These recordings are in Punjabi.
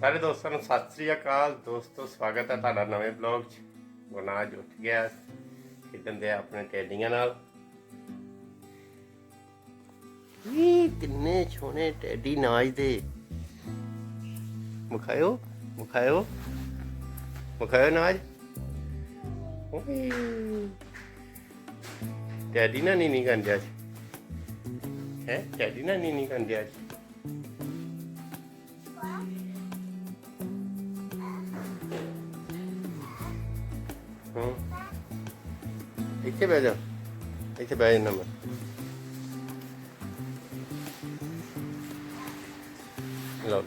ਸਾਰੇ ਦੋਸਤਾਂ ਨੂੰ ਸਤਿ ਸ੍ਰੀ ਅਕਾਲ। ਦੋਸਤੋ, ਸਵਾਗਤ ਹੈ ਤੁਹਾਡਾ ਨਵੇਂ ਬਲੌਗ 'ਚ। ਗੁਨਾਜ ਉੱਠ ਗਿਆ। ਖੇਡਣ ਦੇ ਆਪਣੇ ਟੈਡੀਆਂ ਨਾਲ। ਇਹ ਕਿੰਨੇ ਸੋਹਣੇ ਟੈਡੀ ਨਾਚ ਦੇ। ਮੁਖਾਇਓ ਮੁਖਾਇਓ ਮੁਖਾਇਓ ਨਾਚ ਓਏ। ਟੈਡੀ ਨਾ ਨੀ ਨੀ ਕੰਦਿਆ ਹੈ? ਟੈਡੀ ਨਾ ਨੀ ਨੀ ਕੰਦਿਆ ਹਾਂ ਇੱਥੇ ਬਹਿ ਜਾ। ਇੱਥੇ ਬਹਿ ਜਾਣਾ ਮੈਂ। ਲਓ।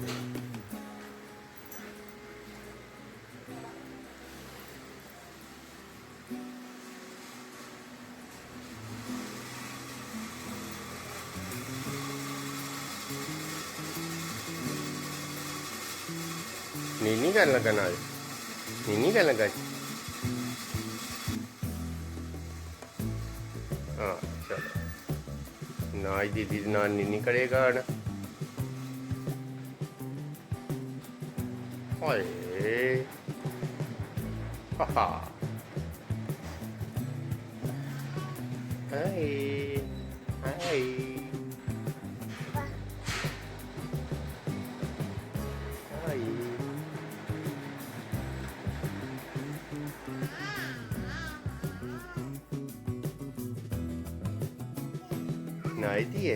ਨੀਨੀ ਕਰਨ ਲੱਗਾ ਨਾਲ। ਨੀਨੀ ਕਰਨ ਲੱਗਾ ਨਾਜ ਦੀਦੀ ਦੇ ਨਾਲ ਨੀਨੀ ਕਰੇਗਾ ਹਣ ਓਏ ਹਾਹਾ। ਹਾਈ ਹਾਈ ਨਾਜ ਦੀ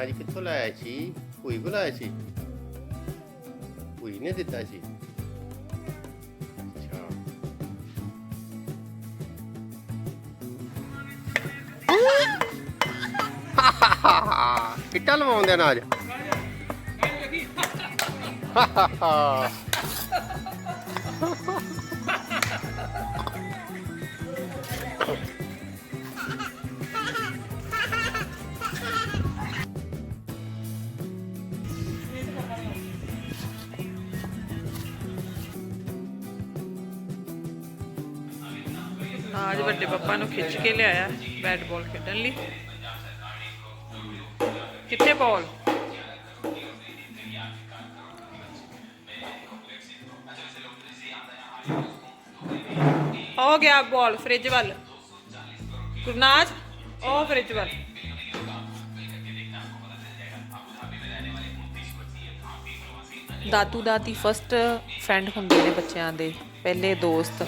ਅੱਜ ਕਿੱਥੋਂ ਲਾਇਆ ਸੀ ਕੋਈ ਕੋ ਲਾਇਆ ਸੀ ਕੋਈ ਨੇ ਦਿੱਤਾ ਸੀ ਕਿੱਟਾ ਲਵਾਉਂਦੇ ਨਾ ਅੱਜ ਅੱਜ ਵੱਡੇ ਪપ્ਪਾ ਨੂੰ ਖਿੱਚ ਕੇ ਲਿਆਇਆ ਬੈਟ ਬਾਲ ਖੇਡਣ ਲਈ। ਕਿੱਥੇ ਬਾਲ? ਹੋ ਗਿਆ ਬਾਲ ਫ੍ਰਿਜ ਵੱਲ। ਗੁਰਨਾਜ ਉਹ ਫ੍ਰਿਜ ਵੱਲ। ਦਾਦੂ ਦਾਦੀ ਫਸਟ ਫਰੈਂਡ ਹੁੰਦੇ ਨੇ ਬੱਚਿਆਂ ਦੇ, ਪਹਿਲੇ ਦੋਸਤ।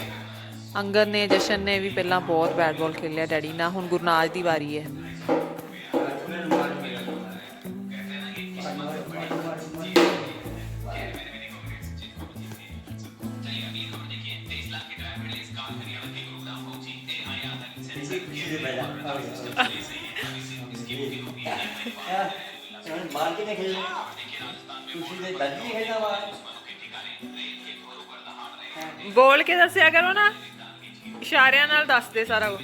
ਅੰਗਦ ਨੇ ਜਸ਼ਨ ਨੇ ਵੀ ਪਹਿਲਾਂ ਬਹੁਤ ਬੈਟ ਬਾਲ ਖੇਲਿਆ ਡੈਡੀ ਨਾਲ। ਹੁਣ ਗੁਰਨਾਜ ਦੀ ਵਾਰੀ ਹੈ। ਮਾਰ ਕੇ ਖੇਲ ਤੁਸੀਂ ਦੇ ਦਾਦੀ ਖੇਡਣਾ ਵਾ ਬੋਲ ਕੇ ਦੱਸਿਆ ਕਰੋ ਨਾ। ਇਸ਼ਾਰਿਆਂ ਨਾਲ ਦੱਸਦੇ ਸਾਰਾ ਕੁਝ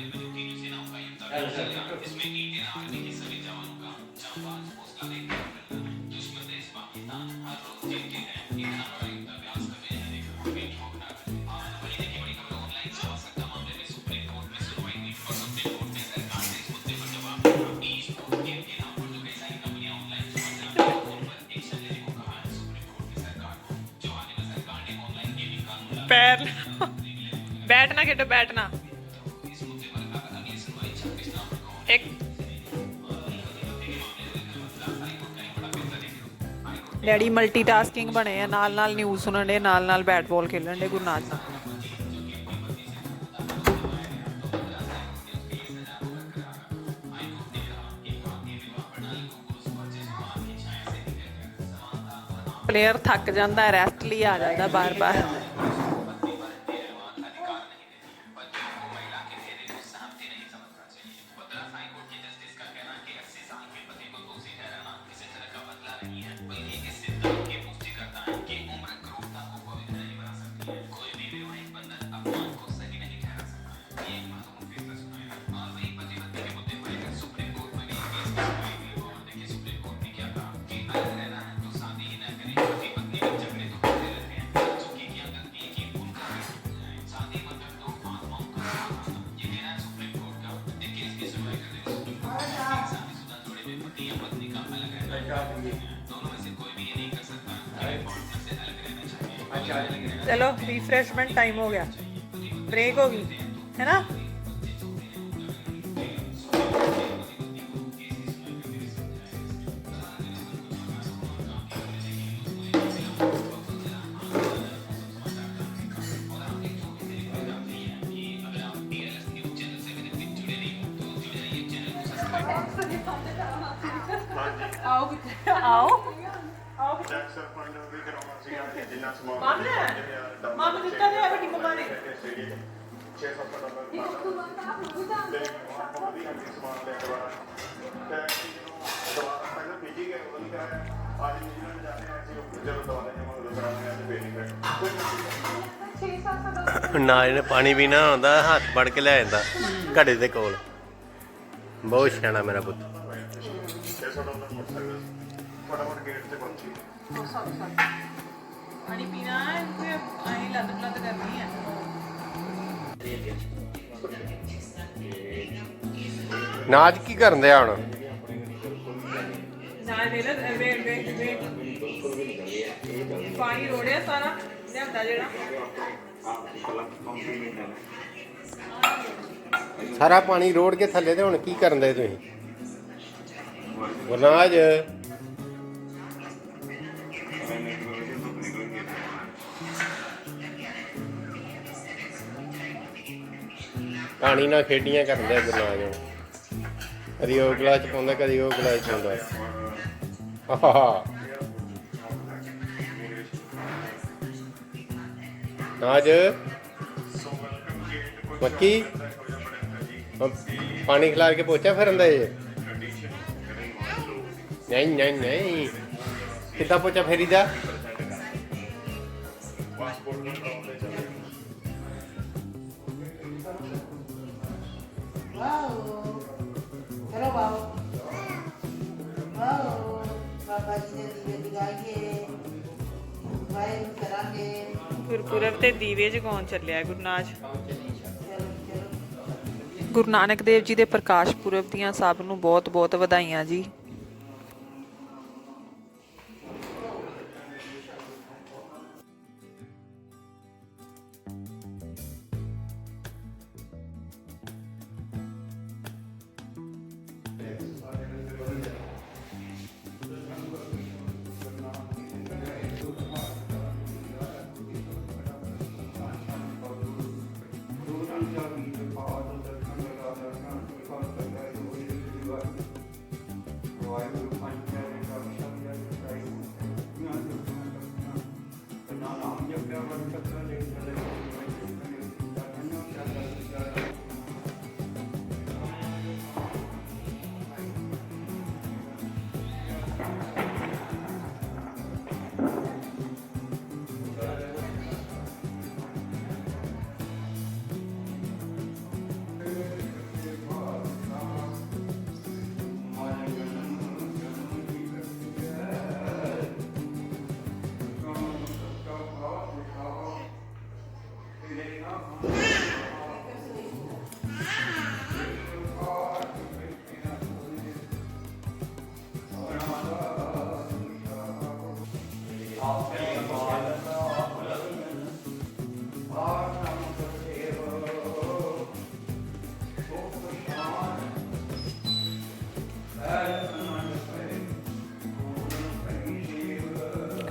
ਪੈਰ ਬੈਟ ਨਾ ਖੇਡੋ ਬੈਟ ਨਾ ਇੱਕ। ਡੈਡੀ ਮਲਟੀਟਾਸਕਿੰਗ ਬਣੇ ਆ ਨਾਲ ਨਾਲ ਨਿਊਜ਼ ਸੁਣਨ ਦੇ ਨਾਲ ਨਾਲ ਬੈਟ ਬਾਲ ਖੇਡਣ ਦੇ ਗੁਰਨਾਜ ਨਾਲ ਪਲੇਅਰ ਥੱਕ ਜਾਂਦਾ ਰੈਸਟ ਲਈ ਆ ਜਾਂਦਾ ਬਾਰ-ਬਾਰ। ਚਲੋ ਰੀਫਰੈਸ਼ਮੈਂਟ ਟਾਈਮ ਹੋ ਗਿਆ ਬ੍ਰੇਕ ਹੋ ਗਈ ਹੈ ਨਾ ਆਓ ਕਿੱਥੇ ਆਓ ਦਿੱਤਾ ਤੇ ਵੱਡੀ ਮੰਮਾ ਨੇ 6 ਸੌ ਦਾ ਨੰਬਰ ਤੇ ਉਹ ਵੀ ਹੱਥੀ ਸਮਾਨ ਲੈ। ਕੇ ਆਇਆ ਤੇ ਦੁਬਾਰਾ ਪਹਿਲਾਂ ਭੇਜੀ ਗਏ ਉਹ ਨਹੀਂ ਕਰਾਇਆ ਅੱਜ ਨਿਊਜ਼ੀਲੈਂਡ ਜਾ ਰਹੇ ਸੀ ਉਹ ਜਦੋਂ ਦੁਬਾਰਾ ਜਮਾ ਉਦੋਂ ਕਰਾਉਣਾ ਤੇ ਫੇਰ ਨਹੀਂ ਕਰਾਇਆ ਨਾ, ਇਹਨੇ ਪਾਣੀ ਪੀਣਾ ਨਾ ਆਉਂਦਾ, ਹੱਥ ਫੜ ਕੇ ਲੈ ਜਾਂਦਾ ਘੜੇ ਦੇ ਕੋਲ। ਬਹੁਤ ਸਿਆਣਾ ਮੇਰਾ ਪੁੱਤ। ਗੇਟ ਤੇ ਪਹੁੰਚੀ ਪਾਣੀ ਪੀਣਾ ਹੈ ਤੇ ਆਈ ਲੱਤ ਲੱਤ ਕਰਨੀ ਹੈ। ਨਾਜ ਕੀ ਕਰਨ ਦਿਆ ਹੁਣ? ਨਾਲ ਵੇਲੇ ਵੇ ਵੇ ਵੇ ਪਾਣੀ ਰੋੜਿਆ ਸਾਰਾ ਲਿਆਂਦਾ ਜਿਹੜਾ। ਸਾਰਾ ਪਾਣੀ ਰੋੜ ਕੇ ਥੱਲੇ ਤੇ ਹੁਣ ਕੀ ਕਰਨ ਦੇ ਤੁਸੀਂ? ਗੁਰਨਾਜ ਪਾਣੀ ਨਾਲ ਖੇਡੀਆਂ ਕਰਨ ਦੇ ਗੁਰਨਾਜ ਹੁਣ ਕਦੀ ਉਹ ਗਲਾਸ ਪਾਉਂਦਾ, ਕਦੀ ਉਹ ਗਲਾਸ ਪਾਉਂਦਾ। ਆਹਾ ਨਾਜ ਮੱਕੀ। ਪਾਣੀ ਖਿਲਾਰ ਕੇ ਪੋਚਾ ਫਿਰਨ ਦਾ ਇਹ। ਨਹੀਂ ਨਹੀਂ ਨਹੀਂ। ਕਿੱਦਾਂ ਪੋਚਾ ਫੇਰੀਦਾ? ਪਾਸਪੋਰਟ ਨੂੰ ਬਾਬਾ ਜੀ ਦੇ ਦੀਵੇ ਦਿਖਾਈਏ ਵਾਹਿਗੁਰੂ ਕਰਾਂਗੇ। ਗੁਰਪੁਰਬ ਤੇ ਦੀਵੇ ਜਗਾਉਣ ਚੱਲਿਆ ਗੁਰਨਾਜ ਗੁਰੂ ਨਾਨਕ। ਦੇਵ ਜੀ ਦੇ ਪ੍ਰਕਾਸ਼ ਪੁਰਬ ਦੀਆਂ ਸਭ ਨੂੰ ਬਹੁਤ ਬਹੁਤ ਵਧਾਈਆਂ ਜੀ।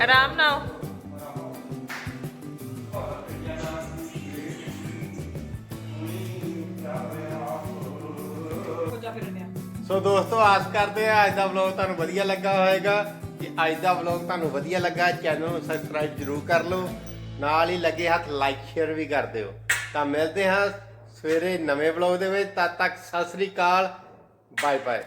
ਆਰਾਮ ਨਾਲ ਸੋ ਦੋਸਤੋ ਆਸ ਕਰਦੇ ਆ ਅੱਜ ਦਾ ਵਲੌਗ ਤੁਹਾਨੂੰ ਵਧੀਆ ਲੱਗਾ ਹੋਵੇਗਾ ਜੇ ਅੱਜ ਦਾ ਵਲੌਗ ਤੁਹਾਨੂੰ ਵਧੀਆ ਲੱਗਾ ਚੈਨਲ ਨੂੰ ਸਬਸਕ੍ਰਾਈਬ ਜਰੂਰ ਕਰ ਲਓ ਨਾਲ ਹੀ ਲੱਗੇ ਹੱਥ ਲਾਈਕ ਸ਼ੇਅਰ ਵੀ ਕਰ ਦਿਓ ਤਾਂ ਮਿਲਦੇ ਹਾਂ ਸਵੇਰੇ ਨਵੇਂ ਵਲੌਗ ਦੇ ਵਿੱਚ। ਤਦ ਤੱਕ ਸਤਿ ਸ੍ਰੀ ਅਕਾਲ। Bye bye